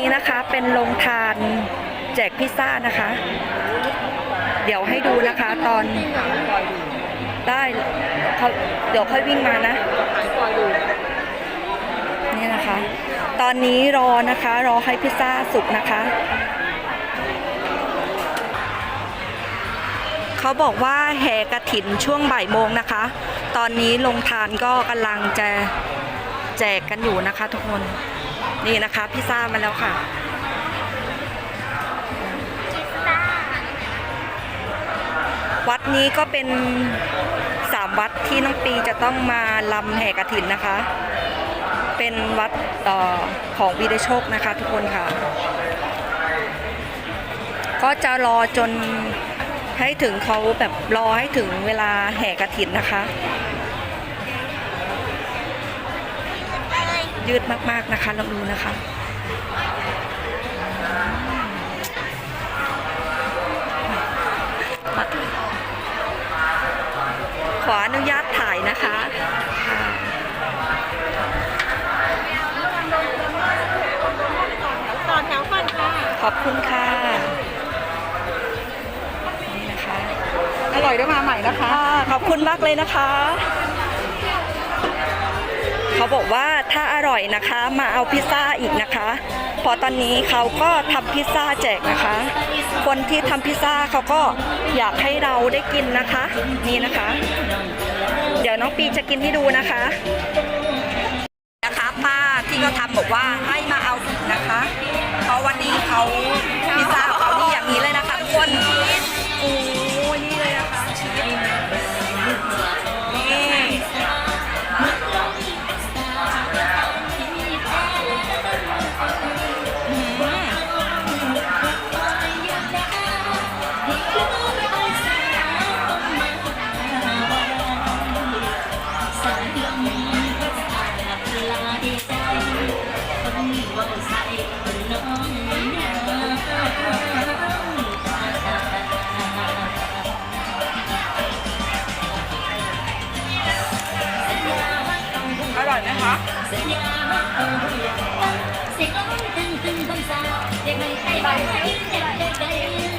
นี้นะคะเป็นโรงทานแจกพิซซ่านะคะ เดี๋ยวให้ดูนะคะตอนได้เขาเดี๋ยวค่อยวิ่งมานะ นี่นะคะ ตอนนี้รอนะคะ รอให้พิซซ่าสุกนะคะเขาบอกว่าแห่กระถินช่วงบ่ายโมงนะคะ ตอนนี้ลงทานก็กำลังจะแจกกันอยู่นะคะทุกคน นี่นะคะพิซซ่ามาแล้วค่ะวัดนี้ก็เป็นสามวัดที่น้องปีจะต้องมาลำแห่กระถินนะคะ เป็นวัดออของวีรโชคนะคะทุกคนค่ะ ก็จะรอจนให้ถึงเขาแบบรอให้ถึงเวลาแห่กระถินนะคะ ยืดมากๆนะคะลองดูนะคะขออนุญาตถ่ายนะคะค่ะต่อแถวก่อนค่ะ ขอบคุณค่ะ นี่นะคะ อร่อยได้มาใหม่นะคะค่ะขอบคุณมากเลยนะคะ เขาบอกว่าถ้าอร่อยนะคะ มาเอาพิซซ่าอีกนะคะเพอตอนนี้เขาก็ทำพิซซ่าแจกนะคะ คนที่ทำพิซซ่าเขาก็อยากให้เราได้กินนะคะ นี่นะคะ เดี๋ยวน้องปีจะกินให้ดูนะคะ นะคะป้าที่เขาทำบอกว่าให้ อร่อยไหมคะ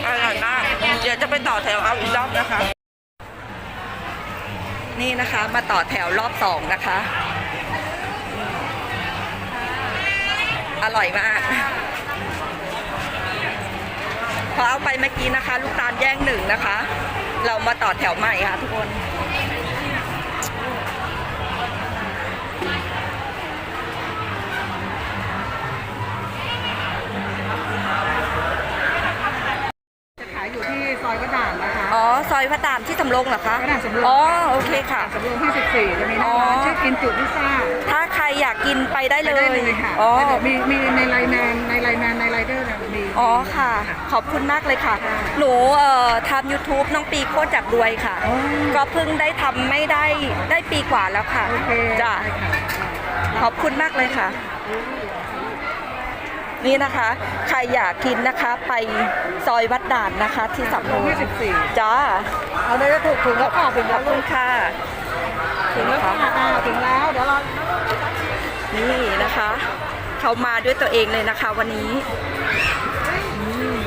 อร่อยมาก เดี๋ยวจะไปต่อแถวเอาอีกรอบนะคะ นี่นะคะ มาต่อแถวรอบสองนะคะ อร่อยมาก พอเอาไปเมื่อกี้นะคะ ลูกตาลแย่งหนึ่งนะคะ เรามาต่อแถวใหม่ค่ะทุกคน ซอยวัดด่านนะคะ อ๋อ ซอยพระตามที่สำโรงเหรอคะพระด่านสำโรงอ๋อโอเคค่ะ สำโรง54จะมีหน้าร้านอ๋อชื่อกินจุพิซซ่าถ้าใครอยากกินไปได้ไปเลได้ย เลยค่ะอ๋อ แล้วเดี๋ยวมีมีในไลน์แมนในไลน์แมนในไลเดอร์เนี่ยมี อ๋อค่ะ ขอบคุณมากเลยค่ะ ค่ะหนูเอ่อทำ YouTube น้องปีโคตรจับรวยค่ะ อ๋อ ก็เพิ่งได้ทำไม่ได้ได้ปีกว่าแล้วค่ะโอเคจ้ะได้ค่ะ ขอบคุณมากเลยค่ะ นี่นะคะ ใครอยากกินนะคะไปซอยวัดด่านนะคะ ที่สำโรง24จ้าเอาได้ถูกถึงแล้วค่ะถึงขแล้อวบคุณค่ะถึงแล้วค่ะอ่าถึงแล้วเดี๋ยวเรานี่นะคะ เขามาด้วยตัวเองเลยนะคะวันนี้อืม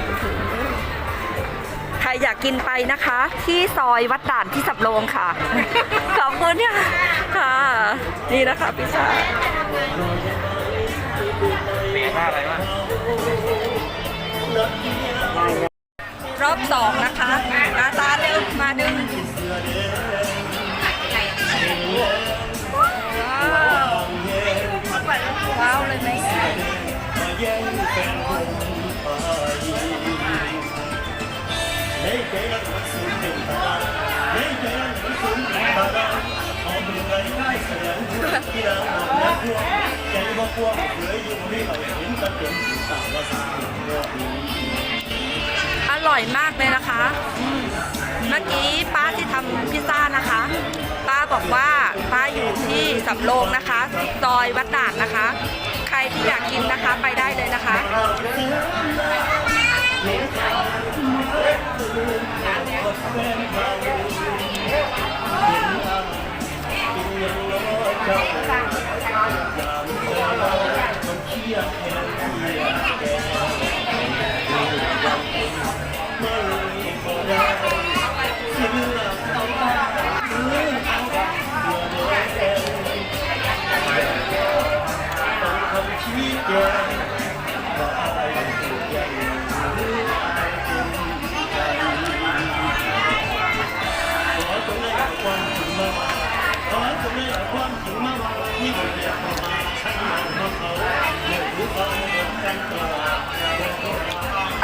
ใครอยากกินไปนะคะ ที่ซอยวัดด่านที่สับโรงค่ะ ขอบคุณค่ะค่ะ นี่นะคะพี่ชาย รอบสองนะคะอาตาเร็วมาดึง ร่อยมากเลยนะคะอืมเมื่อกี้ป้าที่ทำพิซซ่านะคะ ป้าบอกว่าป้าอยู่ที่สำโรงนะคะซอยวัดด่านนะคะ ใครที่อยากกินนะคะไปได้เลยนะคะ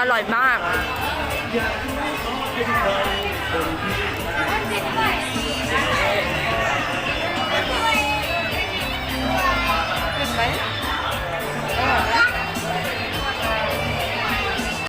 อร่อยมาก